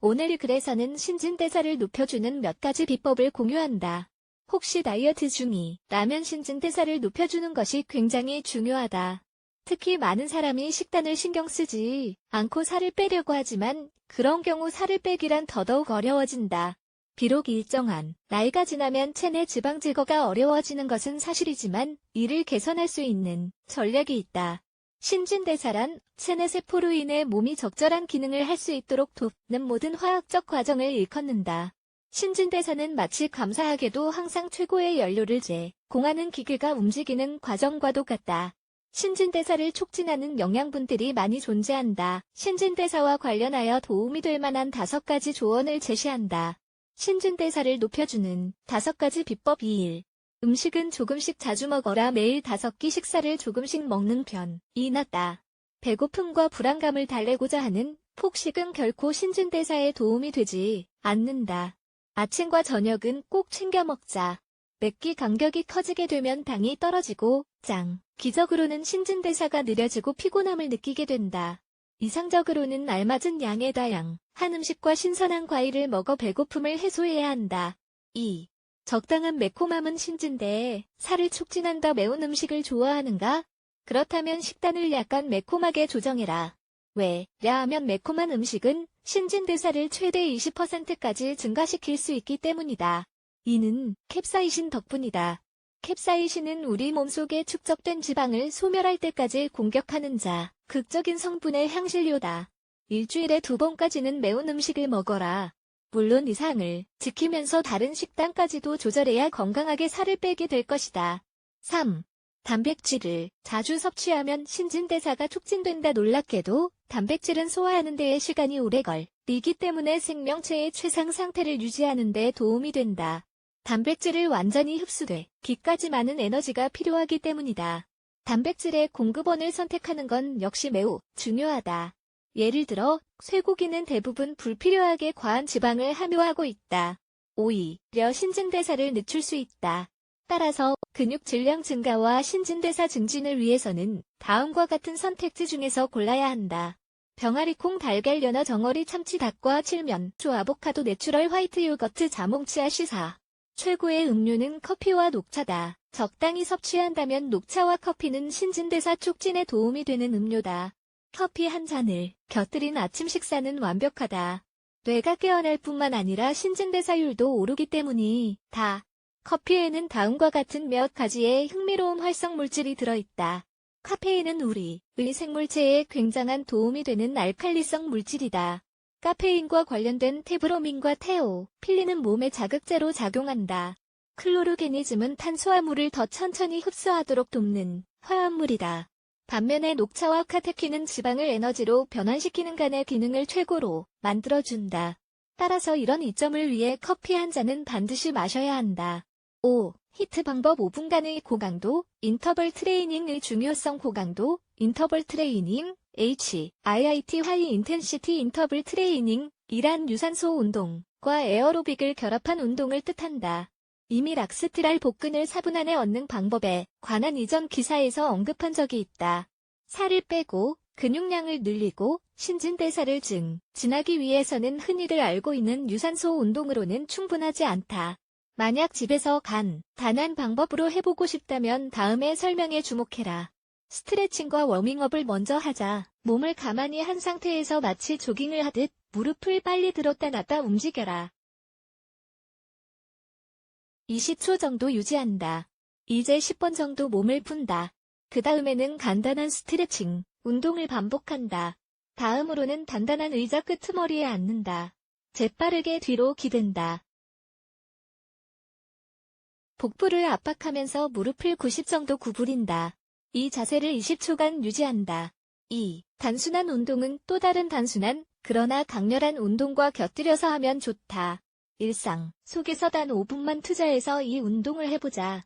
오늘 글에서는 신진대사를 높여주는 몇 가지 비법을 공유한다. 혹시 다이어트 중이 라면 신진대사를 높여주는 것이 굉장히 중요하다. 특히 많은 사람이 식단을 신경 쓰지 않고 살을 빼려고 하지만 그런 경우 살을 빼기란 더더욱 어려워진다. 비록 일정한 나이가 지나면 체내 지방 제거가 어려워지는 것은 사실이지만 이를 개선할 수 있는 전략이 있다. 신진대사란 체내 세포로 인해 몸이 적절한 기능을 할 수 있도록 돕는 모든 화학적 과정을 일컫는다. 신진대사는 마치 감사하게도 항상 최고의 연료를 제공하는 기계가 움직이는 과정과도 같다. 신진대사를 촉진하는 영양분들이 많이 존재한다. 신진대사와 관련하여 도움이 될 만한 다섯 가지 조언을 제시한다. 신진대사를 높여주는 다섯 가지 비법 2일. 음식은 조금씩 자주 먹어라 매일 다섯 끼 식사를 조금씩 먹는 편이 낫다. 배고픔과 불안감을 달래고자 하는 폭식은 결코 신진대사에 도움이 되지 않는다. 아침과 저녁은 꼭 챙겨 먹자. 맵기 간격이 커지게 되면 당이 떨어지고 짱. 기적으로는 신진대사가 느려지고 피곤함을 느끼게 된다. 이상적으로는 알맞은 양의 다양, 한 음식과 신선한 과일을 먹어 배고픔을 해소해야 한다. 2. 적당한 매콤함은 신진대에 살을 촉진한다 매운 음식을 좋아하는가? 그렇다면 식단을 약간 매콤하게 조정해라. 왜? 냐하면 매콤한 음식은 신진대사를 최대 20%까지 증가시킬 수 있기 때문이다. 이는 캡사이신 덕분이다. 캡사이신은 우리 몸속에 축적된 지방을 소멸할 때까지 공격하는 자, 극적인 성분의 향신료다. 일주일에 두 번까지는 매운 음식을 먹어라. 물론 이상을 지키면서 다른 식단까지도 조절해야 건강하게 살을 빼게 될 것이다. 3. 단백질을 자주 섭취하면 신진대사가 촉진된다 놀랍게도 단백질은 소화하는 데에 시간이 오래 걸리기 때문에 생명체의 최상 상태를 유지하는 데 도움이 된다. 단백질을 완전히 흡수돼 기까지 많은 에너지가 필요하기 때문이다. 단백질의 공급원을 선택하는 건 역시 매우 중요하다. 예를 들어 쇠고기는 대부분 불필요하게 과한 지방을 함유하고 있다. 오히려 신진대사를 늦출 수 있다. 따라서 근육 질량 증가와 신진대사 증진을 위해서는 다음과 같은 선택지 중에서 골라야 한다. 병아리 콩 달걀 연어 정어리 참치 닭과 칠면 조 아보카도 내추럴 화이트 요거트 자몽 치아 시사 최고의 음료는 커피와 녹차다. 적당히 섭취한다면 녹차와 커피는 신진대사 촉진에 도움이 되는 음료다. 커피 한 잔을 곁들인 아침 식사는 완벽하다. 뇌가 깨어날 뿐만 아니라 신진대사율도 오르기 때문이 다. 커피에는 다음과 같은 몇 가지의 흥미로운 활성 물질이 들어있다. 카페인은 우리의 생물체에 굉장한 도움이 되는 알칼리성 물질이다. 카페인과 관련된 테브로민과 테오, 필리는 몸의 자극제로 작용한다. 클로로게니즘은 탄수화물을 더 천천히 흡수하도록 돕는 화합물이다. 반면에 녹차와 카테킨은 지방을 에너지로 변환시키는 간의 기능을 최고로 만들어준다. 따라서 이런 이점을 위해 커피 한 잔은 반드시 마셔야 한다. 5. 히트 방법 5분간의 고강도, 인터벌 트레이닝의 중요성 고강도, 인터벌 트레이닝, H, IIT 하이 인텐시티 인터벌 트레이닝, 이란 유산소 운동과 에어로빅을 결합한 운동을 뜻한다. 이미 락스티랄 복근을 4분 안에 얻는 방법에 관한 이전 기사에서 언급한 적이 있다. 살을 빼고 근육량을 늘리고 신진대사를 증 진하기 위해서는 흔히들 알고 있는 유산소 운동으로는 충분하지 않다. 만약 집에서 간 단한 방법으로 해보고 싶다면 다음에 설명에 주목해라. 스트레칭과 워밍업을 먼저 하자. 몸을 가만히 한 상태에서 마치 조깅을 하듯 무릎을 빨리 들었다 놨다 움직여라. 20초 정도 유지한다. 이제 10번 정도 몸을 푼다. 그 다음에는 간단한 스트레칭, 운동을 반복한다. 다음으로는 단단한 의자 끄트머리에 앉는다. 재빠르게 뒤로 기댄다. 복부를 압박하면서 무릎을 90 정도 구부린다. 이 자세를 20초간 유지한다. 2. 단순한 운동은 또 다른 단순한, 그러나 강렬한 운동과 곁들여서 하면 좋다. 일상 속에서 단 5분만 투자해서 이 운동을 해보자.